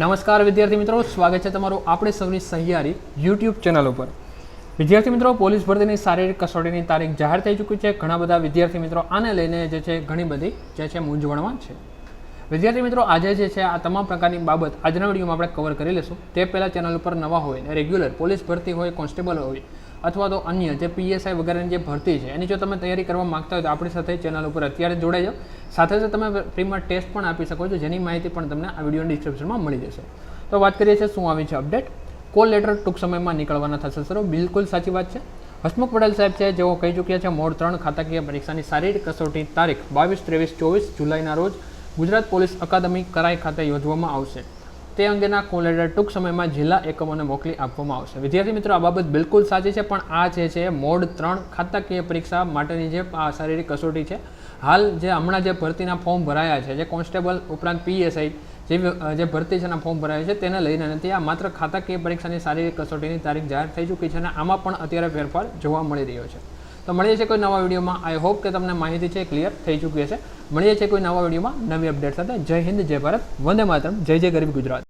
નમસ્કાર વિદ્યાર્થી મિત્રો, સ્વાગત છે તમારું આપણે સૌની સહિયારી યુટ્યુબ ચેનલ ઉપર. વિદ્યાર્થી મિત્રો, પોલીસ ભરતીની શારીરિક કસોટીની તારીખ જાહેર થઈ ચૂકી છે. ઘણા બધા વિદ્યાર્થી મિત્રો આને લઈને જે છે ઘણી બધી જે છે મૂંઝવણમાં છે. વિદ્યાર્થી મિત્રો, આજે જે છે આ તમામ પ્રકારની બાબત આજના વિડીયોમાં આપણે કવર કરી લઈશું તે પહેલાં ચેનલ ઉપર નવા હોય રેગ્યુલર પોલીસ ભરતી હોય કોન્સ્ટેબલ હોય અથવા તો અન્ય જે પીએસઆઈ વગેરેની જે ભરતી છે, એની જો તમે તૈયારી કરવા માંગતા હોય તો આપણી સાથે ચેનલ ઉપર અત્યારે જોડાઈ જાઓ. સાથે સાથે તમે ફ્રીમાં ટેસ્ટ પણ આપી શકો છો, જેની માહિતી પણ તમને આ વિડીયોની ડિસ્ક્રિપ્શનમાં મળી જશે. તો વાત કરીએ છીએ શું આવી છે અપડેટ કોલ લેટર ટૂંક સમયમાં નીકળવાના થશે, સર. બિલકુલ સાચી વાત છે. હસમુખ પટેલ સાહેબ છે, જેઓ કહી ચૂક્યા છે, મોડ ત્રણ ખાતાકીય પરીક્ષાની શારીરિક કસોટી તારીખ બાવીસ ત્રેવીસ ચોવીસ જુલાઈના રોજ ગુજરાત પોલીસ અકાદમી કરાઈ ખાતે યોજવામાં આવશે. તે અંગેના કોલ ટૂંક સમયમાં જિલ્લા એકમોને મોકલી આપવામાં આવશે. વિદ્યાર્થી મિત્રો, આ બાબત બિલકુલ સાચી છે, પણ આ જે છે, મોડ ત્રણ ખાતાકીય પરીક્ષા માટેની જે, આ શારીરિક કસોટી છે, હાલ જે હમણાં જે ભરતીના ફોર્મ ભરાયા છે, જે કોન્સ્ટેબલ ઉપરાંત પીએસઆઈ જે જે ભરતી છે ફોર્મ ભરાયા છે, તેને લઈને નથી આ માત્ર ખાતાકીય પરીક્ષાની શારીરિક કસોટીની તારીખ જાહેર થઈ ચૂકી છે અને આમાં પણ અત્યારે ફેરફાર જોવા મળી રહ્યો છે. તો મળીએ છીએ કોઈ નવા વિડીયોમાં. આઈ હોપ કે તમને માહિતી છે, ક્લિયર થઈ ચૂકી હશે. મળીએ છીએ કોઈ નવા વિડીયોમાં. નવી અપડેટ સાથે. જય હિન્દ, જય ભારત. વંદે માતરમ. જય જય ગરીબ ગુજરાત.